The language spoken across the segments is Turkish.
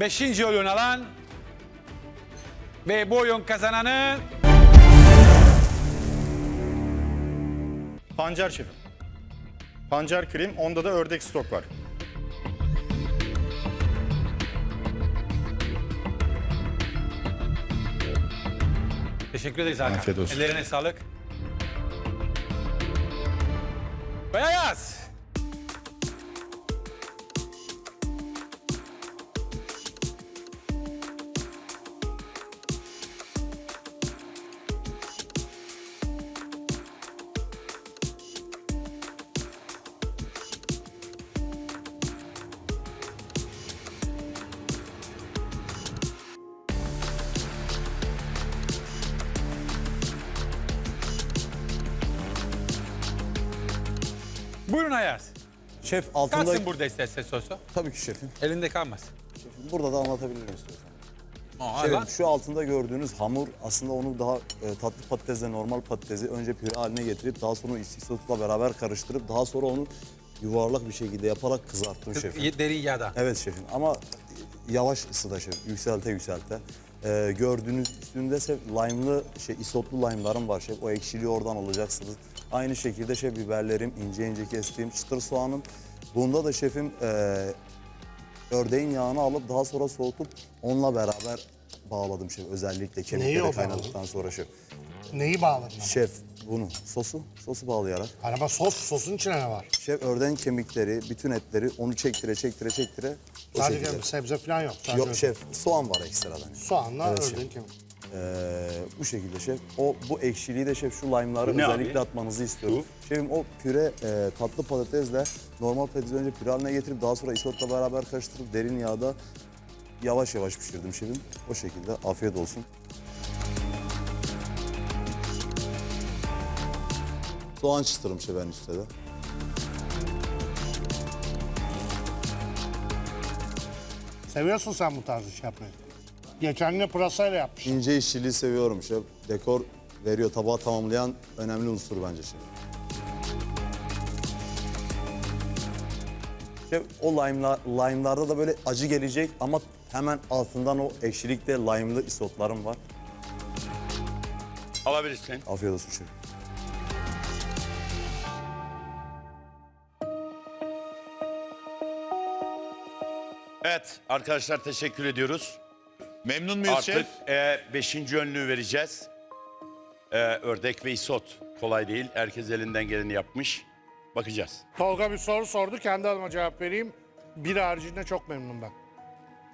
Beşinci oyun alan ve bu oyun kazananı Pancar şefim. Pancar krem, onda da ördek stok var. Teşekkür ederiz Hakan. Afiyet olsun. Ellerine sağlık. Beyaz. Buyurun Ayaz. Şef altında... Kalsın burada istersen sosu. Tabii ki şefim. Elinde kalmaz. Şefim, Burada da anlatabilirim istiyorsan. Aa, Şefim, lan. şu altında gördüğünüz hamur aslında onu daha e, tatlı patatesle normal patatesi önce püre haline getirip daha sonra istisotla beraber karıştırıp daha sonra onu yuvarlak bir şekilde yaparak kızarttım şefim. Deri yağda. Evet şefim ama yavaş ısıda şefim. Yükselte yükselte. Ee, gördüğünüz üstünde şef lime'lı şey isotlu lime'larım var şef. O ekşiliği oradan alacaksınız. Aynı şekilde şef biberlerim ince ince kestiğim çıtır soğanım. Bunda da şefim e, ördeğin yağını alıp daha sonra soğutup onunla beraber bağladım şef. Özellikle Neyi kemikleri o kaynadıktan sonra şef. Neyi bağladın? ama? Şef bunu sosu sosu bağlayarak. Araba sos, sosun içine ne var? Şef ördeğin kemikleri, bütün etleri onu çektire çektire çektire o Sadece şekilde. sebze falan yok. Sadece Yok şef soğan var ekstradan. Soğanla Evet, şef. kemik. Ee, bu şekilde şef. O bu ekşiliği de şef şu lime'ları Bu ne özellikle abi? atmanızı istiyorum. Şefim o püre e, tatlı patatesle normal patatesi önce püre haline getirip daha sonra isotla beraber karıştırıp derin yağda yavaş yavaş pişirdim şefim. O şekilde afiyet olsun. Soğan çıtırım şef en üstte de. Seviyorsun sen bu tarz iş yapmayı. Geçen gün pırasayla yapmışsın. İnce işçiliği seviyorum şef. Dekor veriyor tabağı tamamlayan önemli unsur bence şef. Şef o lime'lar, lime'larda da böyle acı gelecek ama hemen altından o ekşilikte lime'lı isotlarım var. Alabilirsin. Afiyet olsun şef. Evet arkadaşlar teşekkür ediyoruz. Memnun muyuz Artık şef? e, beşinci önlüğü vereceğiz. E, ördek ve isot kolay değil. Herkes elinden geleni yapmış. Bakacağız. Tolga bir soru sordu. Kendi adıma cevap vereyim. Bir haricinde çok memnunum ben.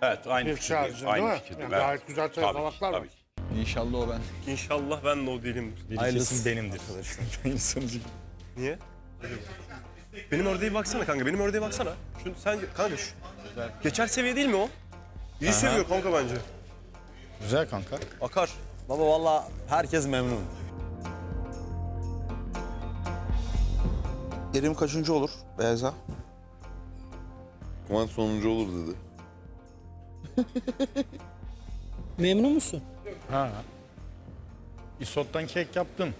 Evet aynı Bir fikirdeyim. haricinde Aynı değil mi? fikirdeyim. Yani gayet güzel Tabii ki, var. tabii ki. İnşallah o ben. İnşallah ben de o değilimdir. Hayırlısı. benimdir. Niye? Benim ördeğe baksana kanka, benim ördeğe baksana. Şu, sen kanka şu. Geçer seviye değil mi o? İyi seviyor kanka bence. Güzel kanka. Akar. Baba valla herkes memnun. Erim kaçıncı olur Beyza? Kıvanç sonuncu olur dedi. Memnun musun? Ha. İsottan kek yaptım.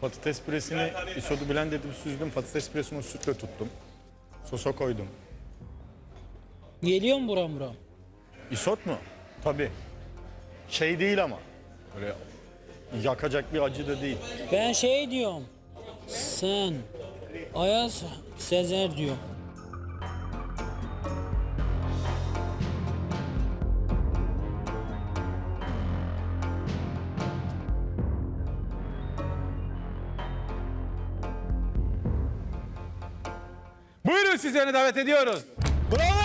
Patates püresini isotu blend edip süzdüm. Patates püresini sütle tuttum. Sosa koydum. Geliyor mu buram buram? İsot mu? Tabii. Şey değil ama. Böyle yakacak bir acı da değil. Ben şey diyorum. Sen Ayaz Sezer diyor. Buyurun sizleri davet ediyoruz. Bravo.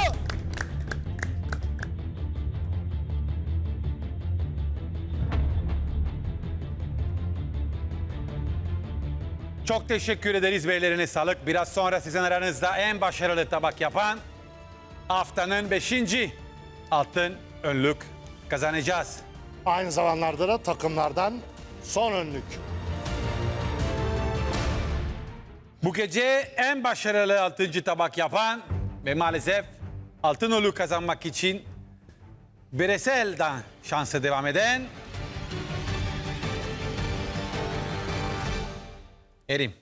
Çok teşekkür ederiz beylerine sağlık. Biraz sonra sizin aranızda en başarılı tabak yapan haftanın beşinci altın önlük kazanacağız. Aynı zamanlarda da takımlardan son önlük. Bu gece en başarılı altıncı tabak yapan ve maalesef altın önlük kazanmak için bireyselden şansı devam eden Erim.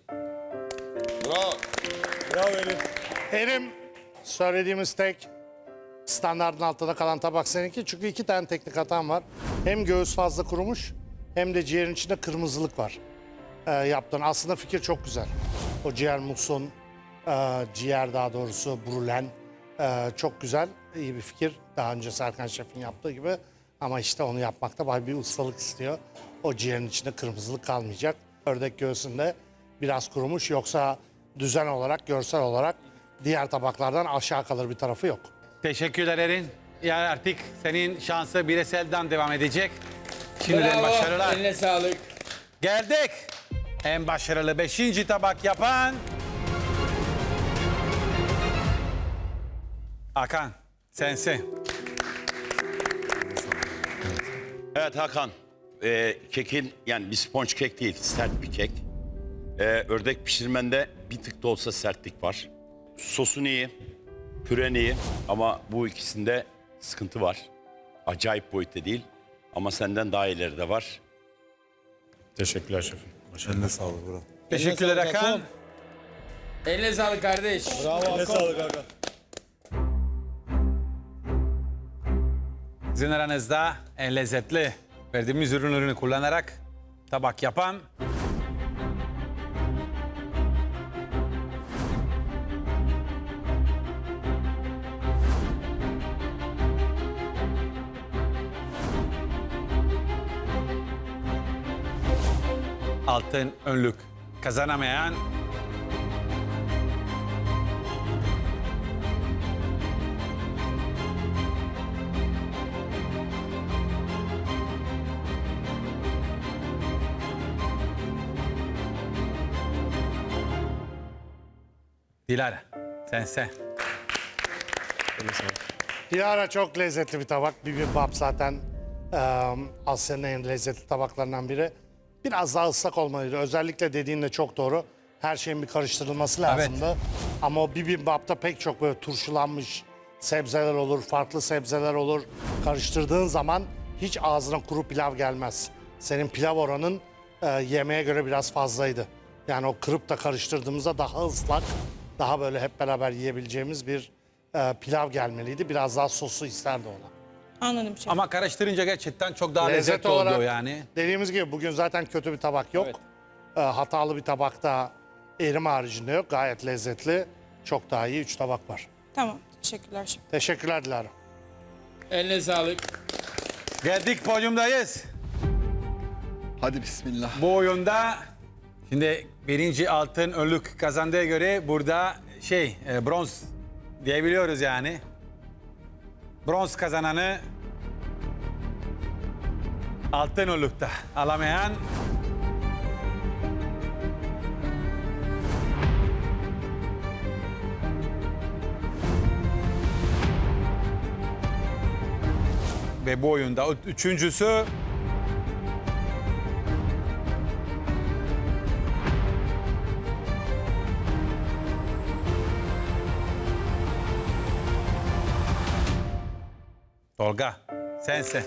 Bravo. Erim, söylediğimiz tek Standartın altında kalan tabak seninki. Çünkü iki tane teknik hatan var. Hem göğüs fazla kurumuş hem de ciğerin içinde kırmızılık var. Ee, yaptığın. Aslında fikir çok güzel. O ciğer musun, e, ciğer daha doğrusu brulen e, çok güzel, iyi bir fikir. Daha önce Serkan Şef'in yaptığı gibi. Ama işte onu yapmakta bayağı bir ustalık istiyor. O ciğerin içinde kırmızılık kalmayacak. Ördek göğsünde biraz kurumuş yoksa düzen olarak, görsel olarak diğer tabaklardan aşağı kalır bir tarafı yok. Teşekkürler Erin. Ya artık senin şansı bireselden devam edecek. Şimdiden başarılar. Eline sağlık. Geldik. En başarılı beşinci tabak yapan... Hakan, sensin. Evet Hakan, e, kekin yani bir sponge kek değil, sert bir kek. E, ördek pişirmende bir tık da olsa sertlik var. Sosun iyi, püren iyi ama bu ikisinde sıkıntı var. Acayip boyutta değil ama senden daha ileri de var. Teşekkürler şefim. Başarılı. Eline sağlık bro. Teşekkürler Hakan. Eline sağlık kardeş. Sizin aranızda en lezzetli verdiğimiz ürünlerini kullanarak tabak yapan altın önlük kazanamayan Dilara. Sense. Diara çok lezzetli bir tabak. Bibimbap zaten e, Asya'nın en lezzetli tabaklarından biri. Biraz daha ıslak olmalıydı. Özellikle dediğin de çok doğru. Her şeyin bir karıştırılması lazımdı. Ama o bibimbapta pek çok böyle turşulanmış sebzeler olur, farklı sebzeler olur. Karıştırdığın zaman hiç ağzına kuru pilav gelmez. Senin pilav oranın e, yemeğe göre biraz fazlaydı. Yani o kırıp da karıştırdığımızda daha ıslak, daha böyle hep beraber yiyebileceğimiz bir e, pilav gelmeliydi. Biraz daha sosu isterdi ona. Anladım şef. Ama karıştırınca gerçekten çok daha Lezzet lezzetli olarak oldu yani. dediğimiz gibi bugün zaten kötü bir tabak yok. E, hatalı bir tabakta erim haricinde yok. Gayet lezzetli. Çok daha iyi 3 tabak var. Tamam. Teşekkürler şef. Teşekkürler Dilara. Eline sağlık. Geldik podyumdayız. Hadi bismillah. Bu oyunda şimdi birinci altın önlük kazandığı göre burada şey e, bronz diyebiliyoruz yani. Bronz kazananı altın önlükte alamayan ve bu oyunda üçüncüsü Tolga. Sense.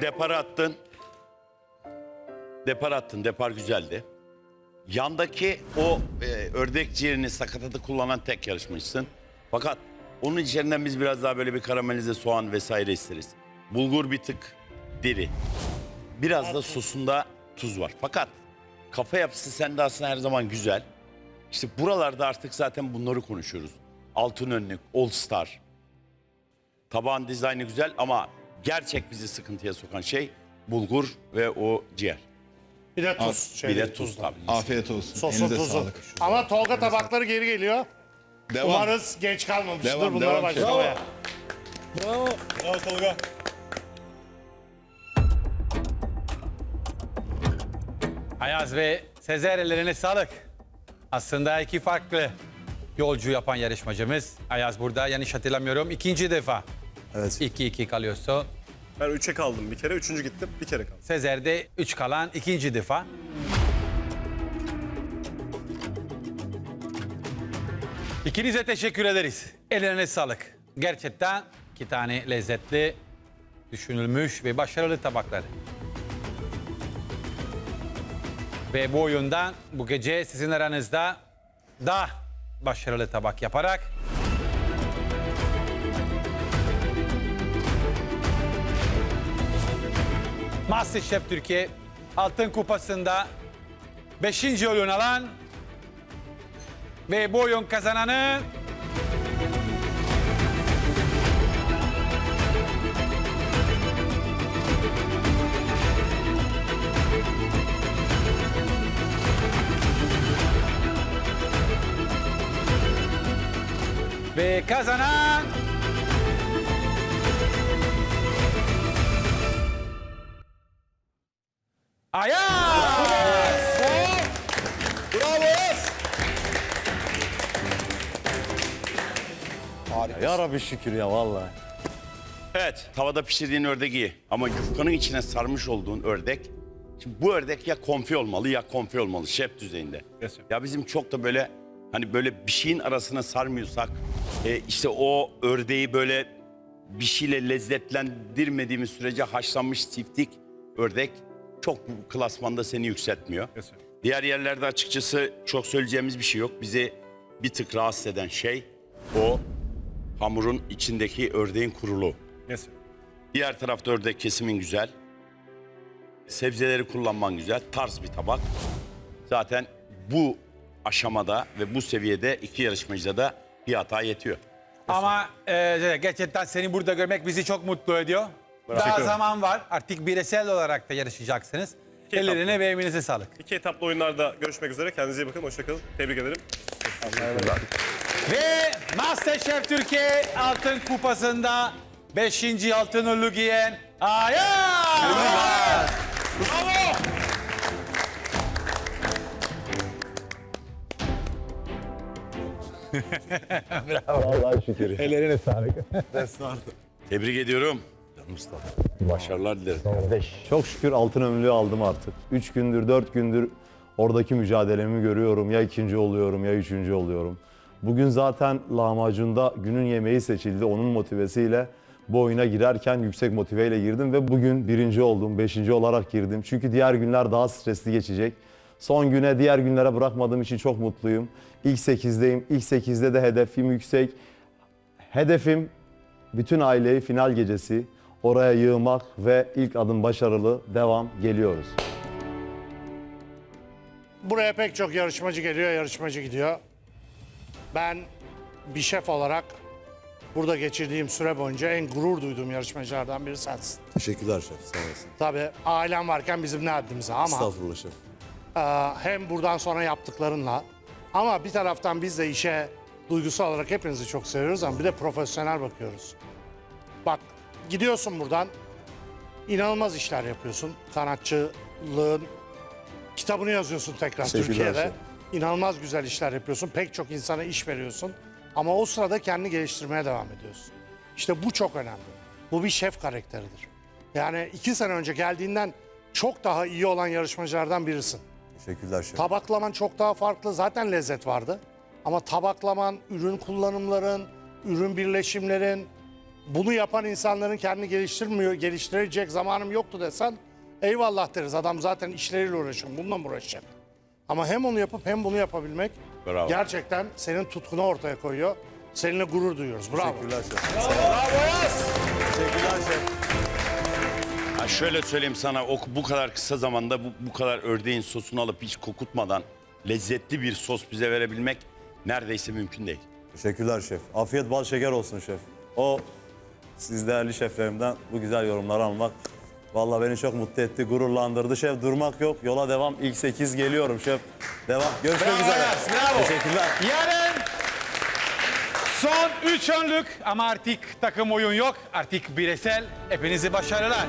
Depar attın. Depar attın, depar güzeldi. Yandaki o e, ördek ciğerini sakatatı kullanan tek yarışmacısın. Fakat onun içerinden biz biraz daha böyle bir karamelize soğan vesaire isteriz. Bulgur bir tık diri. Biraz da sosunda tuz var. Fakat kafa yapısı sende aslında her zaman güzel. İşte buralarda artık zaten bunları konuşuyoruz. Altın önlük, All Star. Tabağın dizaynı güzel ama gerçek bizi sıkıntıya sokan şey bulgur ve o ciğer. Bir de tuz. Bir şeyde, de tuz tabii. Afiyet olsun. Sosun Elinize tuzu. sağlık. Ama Tolga tabakları geri geliyor. Devam. Umarız geç kalmamıştır Devam, bunlara devam başlamaya. Bravo. Ayaz ve Sezer ellerine sağlık. Aslında iki farklı yolcu yapan yarışmacımız. Ayaz burada yanlış hatırlamıyorum. ikinci defa Evet. 2-2 kalıyorsa. Ben 3'e kaldım bir kere. Üçüncü gittim. Bir kere kaldım. Sezer de 3 kalan ikinci defa. İkinize teşekkür ederiz. Ellerine sağlık. Gerçekten iki tane lezzetli, düşünülmüş ve başarılı tabaklar. Ve bu oyundan bu gece sizin aranızda daha başarılı tabak yaparak Masterchef Türkiye Altın Kupası'nda 5. oyun alan ve bu oyun kazananı ve kazanan Ya Rabbi şükür ya vallahi. Evet, tavada pişirdiğin ördek iyi. Ama yufkanın içine sarmış olduğun ördek, şimdi bu ördek ya konfi olmalı ya konfi olmalı şef düzeyinde. Yes, ya bizim çok da böyle hani böyle bir şeyin arasına sarmıyorsak, e, işte o ördeği böyle bir şeyle lezzetlendirmediğimiz sürece haşlanmış çiftlik ördek çok bu klasmanda seni yükseltmiyor. Yes. Diğer yerlerde açıkçası çok söyleyeceğimiz bir şey yok. Bizi bir tık rahatsız eden şey o hamurun içindeki ördeğin kuruluğu. Yes, sir. Diğer tarafta ördek kesimin güzel. Sebzeleri kullanman güzel. Tarz bir tabak. Zaten bu aşamada ve bu seviyede iki yarışmacıda da bir hata yetiyor. Ama e, gerçekten seni burada görmek bizi çok mutlu ediyor. Daha zaman var. Artık bireysel olarak da yarışacaksınız. Ellerine ve eminize sağlık. İki etaplı oyunlarda görüşmek üzere. Kendinize iyi bakın. Hoşçakalın. Tebrik ederim. Ve Masterchef Türkiye Altın Kupası'nda 5. altın ünlü giyen Ayaz! Bravo! Vallahi şükür. Ellerine sağlık. Tebrik ediyorum. Başarılar dilerim. Çok şükür altın ömürlüğü aldım artık. Üç gündür, dört gündür oradaki mücadelemi görüyorum. Ya ikinci oluyorum ya üçüncü oluyorum. Bugün zaten lahmacunda günün yemeği seçildi. Onun motivesiyle bu oyuna girerken yüksek motiveyle girdim ve bugün birinci oldum, beşinci olarak girdim. Çünkü diğer günler daha stresli geçecek. Son güne diğer günlere bırakmadığım için çok mutluyum. İlk sekizdeyim. İlk sekizde de hedefim yüksek. Hedefim bütün aileyi final gecesi oraya yığmak ve ilk adım başarılı devam geliyoruz. Buraya pek çok yarışmacı geliyor, yarışmacı gidiyor. Ben bir şef olarak burada geçirdiğim süre boyunca en gurur duyduğum yarışmacılardan biri sensin. Teşekkürler şef sağ olasın. Tabii ailem varken bizim ne haddimize ama Estağfurullah şef. e, hem buradan sonra yaptıklarınla ama bir taraftan biz de işe duygusal olarak hepinizi çok seviyoruz ama bir de profesyonel bakıyoruz. Bak gidiyorsun buradan inanılmaz işler yapıyorsun. Sanatçılığın kitabını yazıyorsun tekrar Teşekkürler Türkiye'de. şef. İnanılmaz güzel işler yapıyorsun. Pek çok insana iş veriyorsun. Ama o sırada kendini geliştirmeye devam ediyorsun. İşte bu çok önemli. Bu bir şef karakteridir. Yani iki sene önce geldiğinden çok daha iyi olan yarışmacılardan birisin. Teşekkürler şef. Tabaklaman çok daha farklı. Zaten lezzet vardı. Ama tabaklaman, ürün kullanımların, ürün birleşimlerin, bunu yapan insanların kendini geliştirmiyor, geliştirecek zamanım yoktu desen eyvallah deriz. Adam zaten işleriyle uğraşıyor. Bununla mı uğraşacak? Ama hem onu yapıp hem bunu yapabilmek Bravo. gerçekten senin tutkunu ortaya koyuyor. Seninle gurur duyuyoruz. Bravo. Teşekkürler şef. Teşekkürler şef. Ha şöyle söyleyeyim sana o bu kadar kısa zamanda bu, bu kadar ördeğin sosunu alıp hiç kokutmadan lezzetli bir sos bize verebilmek neredeyse mümkün değil. Teşekkürler şef. Afiyet bal şeker olsun şef. O siz değerli şeflerimden bu güzel yorumları almak vallahi beni çok mutlu etti, gururlandırdı. Şef durmak yok. Yola devam. İlk 8 geliyorum şef. Devam. Görüşmek Bravo üzere. Ayaz, bravo. Teşekkürler. Yarın son üç önlük ama artık takım oyun yok. Artık bireysel. Hepinize başarılar.